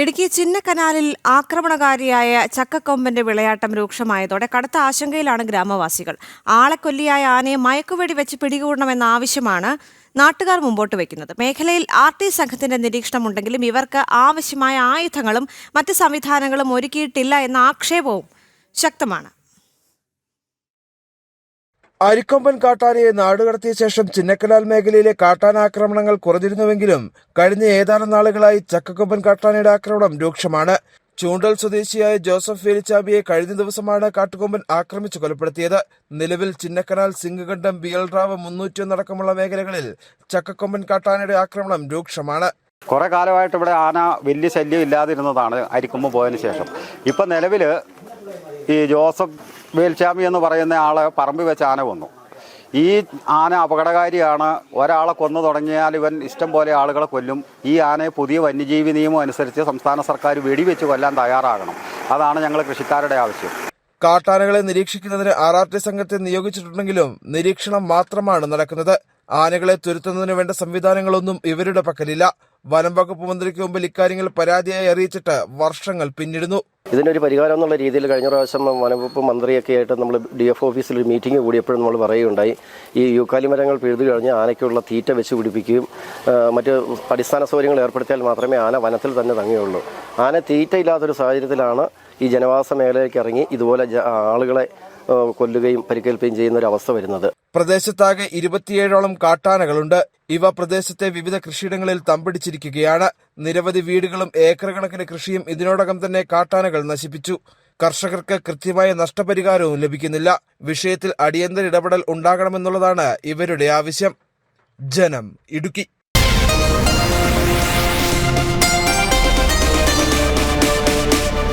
ഇടുക്കി ചിന്നക്കനാലിൽ ആക്രമണകാരിയായ ചക്കക്കൊമ്പന്റെ വിളയാട്ടം രൂക്ഷമായതോടെ കടുത്ത ആശങ്കയിലാണ് ഗ്രാമവാസികൾ. ആളെ കൊല്ലിയായ ആനയെ മയക്കുവെടി വെച്ച് പിടികൂടണമെന്ന ആവശ്യമാണ് നാട്ടുകാർ മുമ്പോട്ട് വയ്ക്കുന്നത് മേഖലയിൽ ആർ ടി സംഘത്തിന്റെ നിരീക്ഷണമുണ്ടെങ്കിലും ഇവർക്ക് ആവശ്യമായ ആയുധങ്ങളും മറ്റ് സംവിധാനങ്ങളും ഒരുക്കിയിട്ടില്ല എന്ന ആക്ഷേപവും ശക്തമാണ്. അരിക്കൊമ്പൻ കാട്ടാനയെ നാടുകടത്തിയ ശേഷം ചിന്നക്കനാൽ മേഖലയിലെ കാട്ടാനാക്രമണങ്ങൾ കുറഞ്ഞിരുന്നുവെങ്കിലും കഴിഞ്ഞ ഏതാനും നാളുകളായി ചക്കക്കൊമ്പൻ കാട്ടാനയുടെ ആക്രമണം രൂക്ഷമാണ്. ചൂണ്ടൽ സ്വദേശിയായ ജോസഫ് വേലിച്ചാബിയെ കഴിഞ്ഞ ദിവസമാണ് കാട്ടുകൊമ്പൻ ആക്രമിച്ചു കൊലപ്പെടുത്തിയത്. നിലവിൽ ചിന്നക്കനാൽ സിംഗകണ്ഠം ബിയൽറാവ് മുന്നൂറ്റിയൊന്നടക്കമുള്ള മേഖലകളിൽ ചക്കക്കൊമ്പൻ കാട്ടാനയുടെ ആക്രമണം രൂക്ഷമാണ്. കുറെ കാലമായിട്ട് ഇവിടെ ആന വലിയ ശല്യം ഇല്ലാതിരുന്നതാണ് അരിക്കൊമ്പ് പോയതിനു ശേഷം. ഇപ്പം നിലവിൽ ഈ ജോസഫ് വേൽച്ചാമി എന്ന് പറയുന്ന ആളെ പറമ്പ് വെച്ച് ആന വന്നു ഈ ആന അപകടകാരിയാണ്. ഒരാളെ കൊന്നു തുടങ്ങിയാൽ ഇവൻ ഇഷ്ടം പോലെ ആളുകളെ കൊല്ലും. ഈ ആനയെ പുതിയ വന്യജീവി നിയമം അനുസരിച്ച് സംസ്ഥാന സർക്കാർ വെടിവെച്ച് കൊല്ലാൻ തയ്യാറാകണം. അതാണ് ഞങ്ങൾ കൃഷിക്കാരുടെ ആവശ്യം. കാട്ടാനകളെ നിരീക്ഷിക്കുന്നതിന് ആർ ആർ ടി സംഘത്തെ നിയോഗിച്ചിട്ടുണ്ടെങ്കിലും നിരീക്ഷണം മാത്രമാണ് നടക്കുന്നത്. ആനകളെ തുരുത്തുന്നതിന് വേണ്ട സംവിധാനങ്ങളൊന്നും ഇവരുടെ പക്കലില്ല. വനം വകുപ്പ് മന്ത്രിക്ക് മുമ്പിൽ ഇക്കാര്യങ്ങൾ പരാതിയായി അറിയിച്ചിട്ട് വർഷങ്ങൾ പിന്നിടുന്നു. ഇതിനൊരു പരിഹാരം എന്നുള്ള രീതിയിൽ കഴിഞ്ഞ പ്രാവശ്യം വനംവകുപ്പ് മന്ത്രിയൊക്കെ ആയിട്ട് നമ്മൾ ഡി എഫ് ഓഫീസിൽ ഒരു മീറ്റിംഗ് കൂടിയപ്പോഴും നമ്മൾ പറയുകയുണ്ടായി. ഈ യൂക്കാലി മരങ്ങൾ പിഴുതു കഴിഞ്ഞ് ആനയ്ക്കുള്ള തീറ്റ വെച്ച് പിടിപ്പിക്കുകയും മറ്റ് അടിസ്ഥാന സൗകര്യങ്ങൾ ഏർപ്പെടുത്തിയാൽ മാത്രമേ ആന വനത്തിൽ തന്നെ തങ്ങുകയുള്ളൂ ആന തീറ്റയില്ലാത്തൊരു സാഹചര്യത്തിലാണ് ഈ ജനവാസ മേഖലയിലേക്ക് ഇറങ്ങി ഇതുപോലെ ആളുകളെ കൊല്ലുകയും പരിക്കേൽക്കുകയും ചെയ്യുന്ന ഒരു അവസ്ഥ വരുന്നത്. പ്രദേശത്താകെ ഇരുപത്തിയേഴോളം കാട്ടാനകളുണ്ട്. ഇവ പ്രദേശത്തെ വിവിധ കൃഷിയിടങ്ങളിൽ തമ്പിടിച്ചിരിക്കുകയാണ്. നിരവധി വീടുകളും ഏക്കർ കണക്കിന് കൃഷിയും ഇതിനോടകം തന്നെ കാട്ടാനകൾ നശിപ്പിച്ചു. കർഷകർക്ക് കൃത്യമായ നഷ്ടപരിഹാരവും ലഭിക്കുന്നില്ല. വിഷയത്തിൽ അടിയന്തര ഇടപെടൽ ഉണ്ടാകണമെന്നുള്ളതാണ് ഇവരുടെ ആവശ്യം. ജനം ഇടുക്കി.